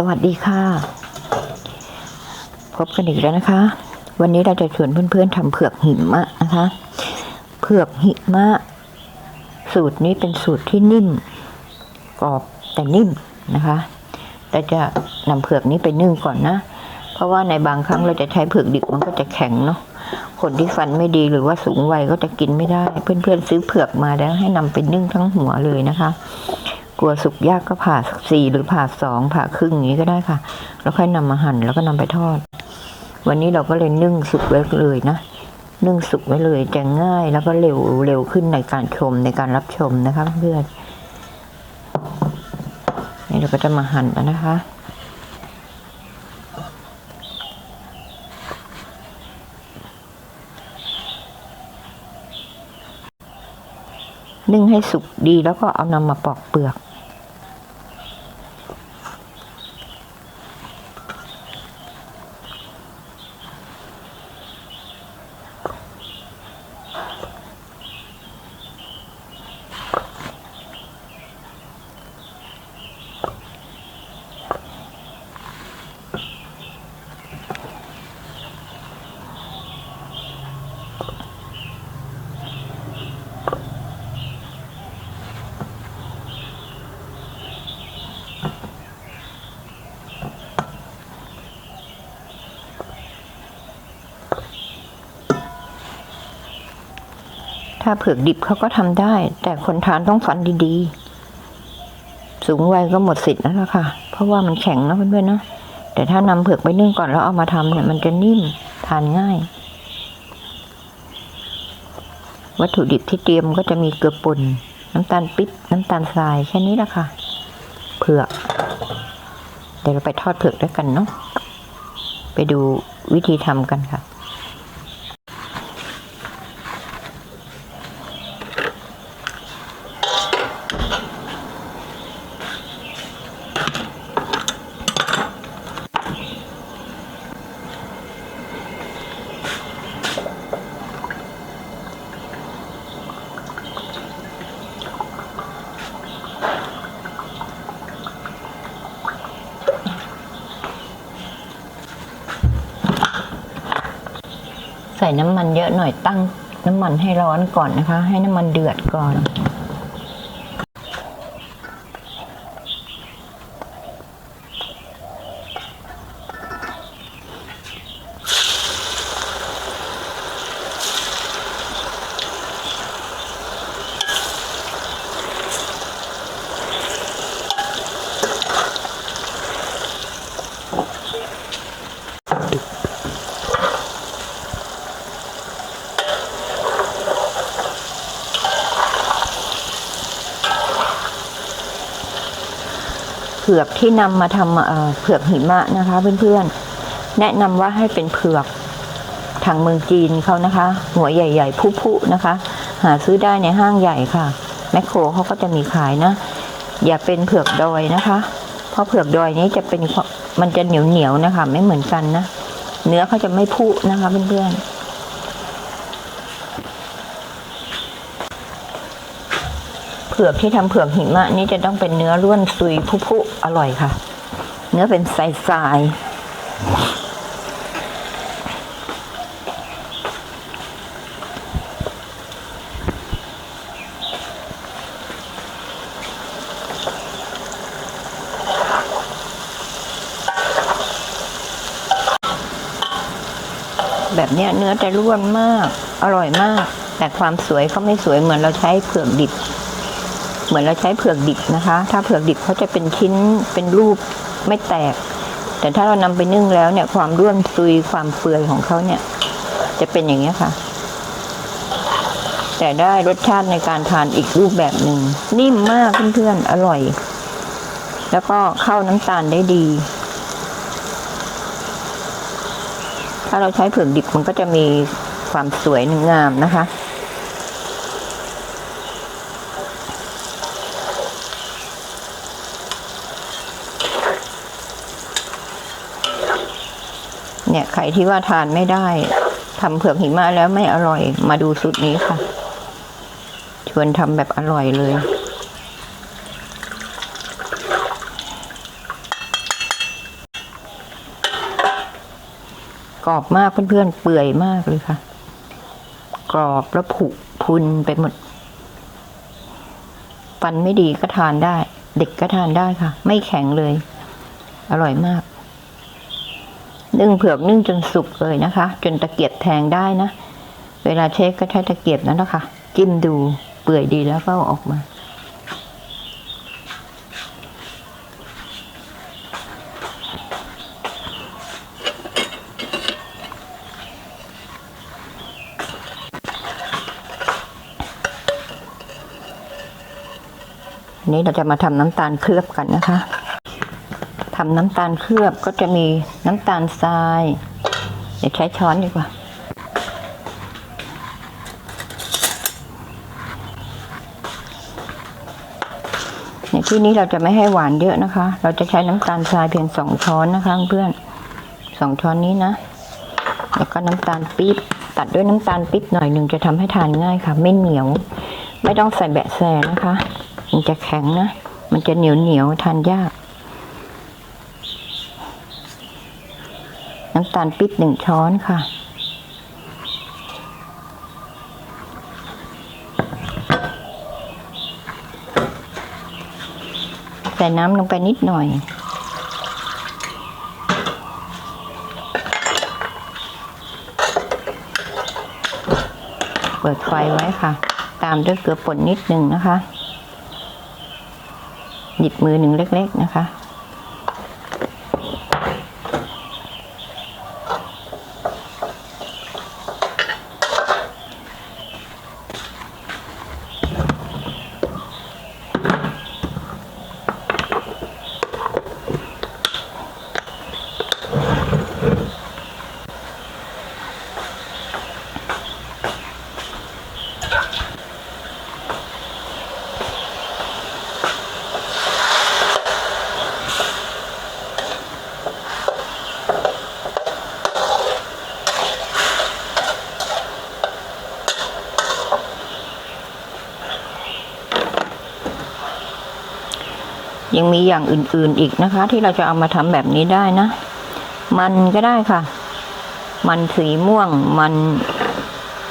สวัสดีค่ะ พบกันอีกแล้วนะคะ วันนี้เราจะชวนเพื่อนๆทำเผือกหิมะนะคะ เผือกหิมะ สูตรนี้เป็นสูตรที่นิ่มกรอบแต่นิ่มนะคะเราจะนำเผือกนี้ไปนึ่งก่อนนะ เพราะว่าในบางครั้งเราจะใช้เผือกดิบมันก็จะแข็งเนาะคนที่ฟันไม่ดีหรือว่าสูงวัยก็จะกินไม่ได้ เพื่อนๆซื้อเผือกมาแล้วให้นำไปนึ่งทั้งหัวเลยนะคะ กลัวสุกยากก็ผ่าสี่หรือผ่าสองผ่าครึ่งอย่างนี้ก็ได้ค่ะ แล้วค่อยนำมาหั่นแล้วก็นำไปทอด วันนี้เราก็เลยนึ่งสุกไว้เลยนะนึ่งสุกไว้เลยจะง่ายแล้วก็เร็วเร็วขึ้นในการชมในการรับชมนะคะเพื่อนนี่เราก็จะมาหั่นแล้วนะคะ นึ่งให้สุกดีแล้วก็เอานำมาปอกเปลือก ถ้าเผือกดิบเขาก็ทำได้ แต่คนทานต้องฟันดีๆ สูงวัยก็หมดสิทธิ์แล้วล่ะค่ะ เพราะว่ามันแข็งนะเพื่อนๆนะแต่ถ้านำเผือกไปนึ่งก่อนแล้วเอามาทำเนี่ยมันจะนิ่มทานง่าย วัตถุดิบที่เตรียมก็จะมีเกลือป่นน้ำตาลปิ๊บน้ำตาลทรายแค่นี้แหละค่ะ เผือกเดี๋ยวเราไปทอดเผือกด้วยกันเนาะไปดูวิธีทำกันค่ะ ส่น้ำมันเยอะหน่อยตั้งน้ำมันให้ร้อนก่อนนะคะ ให้น้ำมันเดือดก่อน ผือกที่นำมาทำเผือกหิมะนะคะเพื่อนๆ แนะนำว่าให้เป็นเผือกทางเมืองจีนเขานะคะ หัวใหญ่ๆพุๆนะคะ หาซื้อได้ในห้างใหญ่ค่ะ แมคโครเขาก็จะมีขายนะ อย่าเป็นเผือกดอยนะคะ เพราะเผือกดอยนี้จะเป็นมันจะเหนียวๆนะคะ ไม่เหมือนกันนะ เนื้อเขาจะไม่พุนะคะเพื่อนๆ ผือกที่ทำเผือกหิมะนี่จะต้องเป็นเนื้อร่วนซุยพุๆอร่อยค่ะ เนื้อเป็นทรายๆแบบเนี้ยเนื้อจะร่วนมาก อร่อยมาก แต่ความสวยเขาไม่สวยเหมือนเราใช้เผือกดิบ มือนเราใช้เผือกดิบนะคะ ถ้าเผือกดิบเขาจะเป็นชิ้นเป็นรูปไม่แตก แต่ถ้าเรานำไปนึ่งแล้วเนี่ย ความร่วนซุยความเปื่อยของเขาเนี่ย จะเป็นอย่างนี้ค่ะ แต่ได้รสชาติในการทานอีกรูปแบบหนึ่งนิ่มมากเพื่อนๆอร่อย แล้วก็เข้าน้ำตาลได้ดี ถ้าเราใช้เผือกดิบมันก็จะมีความสวยงามนะคะ เนี่ยใครที่ว่าทานไม่ได้ทำเผือกหิมะแล้วไม่อร่อย มาดูสูตรนี้ค่ะ ชวนทำแบบอร่อยเลย กรอบมากเพื่อนๆ เปื่อยมากเลยค่ะ กรอบแล้วผุพุนไปหมด ฟันไม่ดีก็ทานได้ เด็กก็ทานได้ค่ะ ไม่แข็งเลย อร่อยมาก นึ่งเผือกนึ่งจนสุกเลยนะคะ จนตะเกียบแทงได้นะ เวลาเช็คก็ใช้ตะเกียบนั่นแหละค่ะ จิ้มดูเปื่อยดีแล้วก็ออกมาอันนี้เราจะมาทำน้ำตาลเคลือบกันนะคะ ทำน้ำตาลเคลือบก็จะมีน้ำตาลทราย เดี๋ยวใช้ช้อนดีกว่า ในที่นี้เราจะไม่ให้หวานเยอะนะคะ เราจะใช้น้ำตาลทรายเพียงสองช้อนนะคะเพื่อนสองช้อนนี้นะ แล้วก็น้ำตาลปี๊บตัดด้วยน้ำตาลปี๊บหน่อยหนึ่งจะทำให้ทานง่ายค่ะ ไม่เหนียว ไม่ต้องใส่แบะแซนะคะ มันจะแข็งนะ มันจะเหนียวเหนียวทานยาก น้ำตาลปี๊บหนึ่งช้อนค่ะ ใส่น้ำลงไปนิดหน่อยเปิดไฟไว้ค่ะ ตามด้วยเกลือป่นนิดหนึ่งนะคะ หยิบมือหนึ่งเล็ก ๆ นะคะ ยังมีอย่างอื่นๆอีกนะคะ ที่เราจะเอามาทำแบบนี้ได้นะ มันก็ได้ค่ะ มันสีม่วง มัน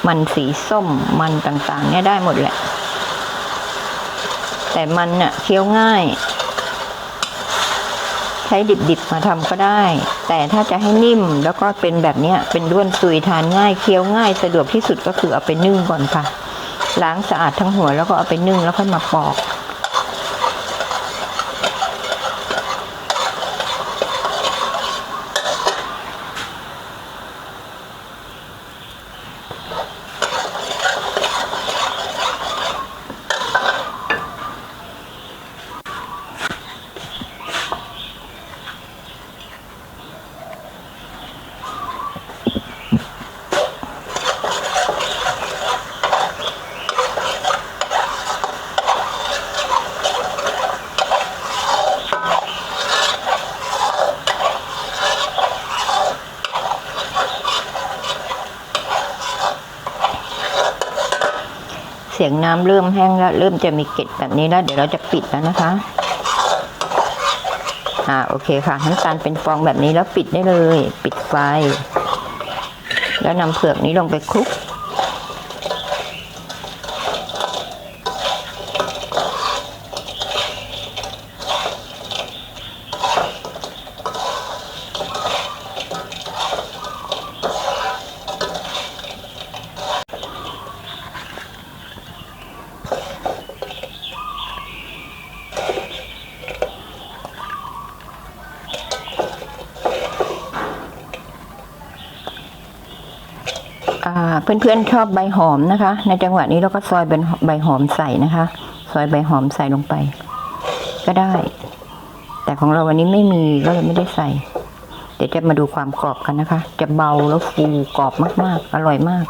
มันสีส้ม มันต่างๆ เนี่ยได้หมดแหละ แต่มันเน่ะเคี้ยวง่าย ใช้ดิบๆมาทำก็ได้ แต่ถ้าจะให้นิ่มแล้วก็เป็นแบบเนี้ยเป็นด้วนซุยทานง่าย เคี้ยวง่าย สะดวกที่สุดก็คือเอาไปนึ่งก่อนค่ะ ล้างสะอาดทั้งหัวแล้วก็เอาไปนึ่งแล้วค่อยมาปอก เสียงน้ำเริ่มแห้งแล้ว เริ่มจะมีเกล็ดแบบนี้แล้ว เดี๋ยวเราจะปิดแล้วนะคะ อ่าโอเคค่ะน้ำตาลเป็นฟองแบบนี้แล้วปิดได้เลย ปิดไฟ แล้วนำเผือกนี้ลงไปคลุก เพื่อนๆชอบใบหอมนะคะ ในจังหวะนี้เราก็ซอยเป็นใบหอมใส่นะคะ ซอยใบหอมใส่ลงไป ก็ได้ แต่ของเราวันนี้ไม่มีก็เลยไม่ได้ใส่ เดี๋ยวจะมาดูความกรอบกันนะคะ จะเบาแล้วฟูกรอบมากๆ อร่อยมาก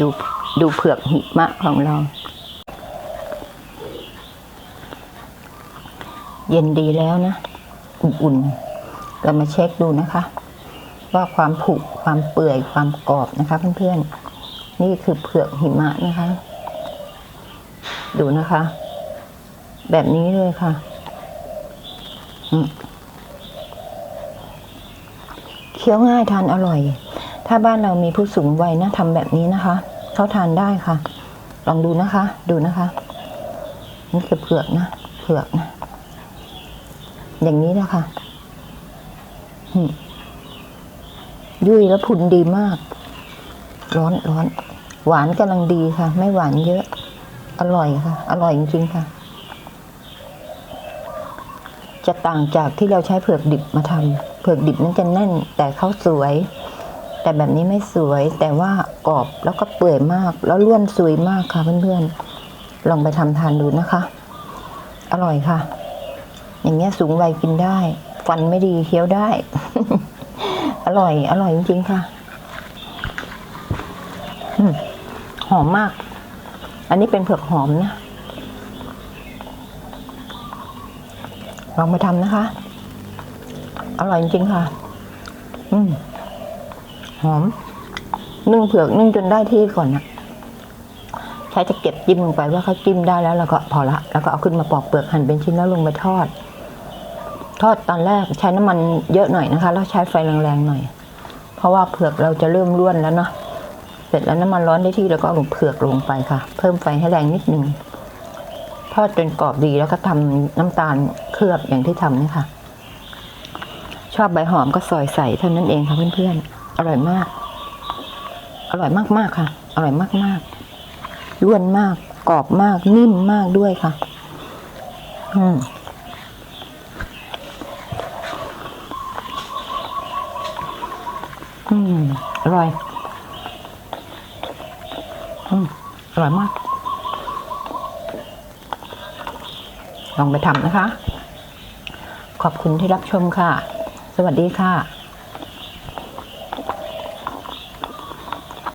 ดู ดูเผือกหิมะของเรา เย็นดีแล้วนะ อุ่นๆเรามาเช็คดูนะคะ ว่าความผุความเปื่อยความกรอบนะคะ เพื่อนๆ นี่คือเผือกหิมะนะคะ ดูนะคะ แบบนี้เลยค่ะเคี้ยวง่ายทานอร่อย ถ้าบ้านเรามีผู้สูงวัยนะทำแบบนี้นะคะ เขาทานได้ค่ะ ลองดูนะคะ ดูนะคะ นี่คือเผือกนะเผือกนะ อย่างนี้นะคะยุ่ยแล้วพุนดีมาก ร้อนร้อน หวานกำลังดีค่ะ ไม่หวานเยอะ อร่อยค่ะ อร่อยจริงๆค่ะ จะต่างจากที่เราใช้เผือกดิบมาทำเผือกดิบนั้นจะแน่น แต่เขาสวย แต่แบบนี้ไม่สวยแต่ว่ากรอบแล้วก็เปื่อยมาก แล้วล้วนสวยมากค่ะเพื่อนๆ ลองไปทำทานดูนะคะ อร่อยค่ะ อย่างเงี้ยสูงวัยกินได้ ฟันไม่ดีเคี้ยวได้ อร่อย อร่อยจริงๆค่ะหอมมาก อันนี้เป็นเผือกหอมนะ ลองไปทำนะคะ อร่อยจริงๆค่ะ อืม หอม นึ่งเผือกนึ่งจนได้ที่ก่อนนะใช้จะเก็บจิ้มลงไปว่าเขาจิ้มได้แล้วแล้วก็พอละ แล้วก็เอาขึ้นมาปอกเปลือกหั่นเป็นชิ้นแล้วลงไปทอด ทอดตอนแรกใช้น้ำมันเยอะหน่อยนะคะ แล้วใช้ไฟแรงๆหน่อย เพราะว่าเผือกเราจะเริ่มร่วนแล้วเนาะเสร็จแล้วน้ำมันร้อนได้ที่แล้วก็เอาเผือกลงไปค่ะ เพิ่มไฟให้แรงนิดนึงทอดจนกรอบดีแล้วก็ทำน้ำตาลเคลือบอย่างที่ทำนี่ค่ะ ชอบใบหอมก็ซอยใส่เท่านั้นเองค่ะเพื่อนๆ อร่อยมาก อร่อยมากๆค่ะ อร่อยมากๆล้วนมาก กรอบมาก นิ่มมากด้วยค่ะ อืมอืมอร่อยอืมอร่อยมาก ลองไปทำนะคะ ขอบคุณที่รับชมค่ะ สวัสดีค่ะ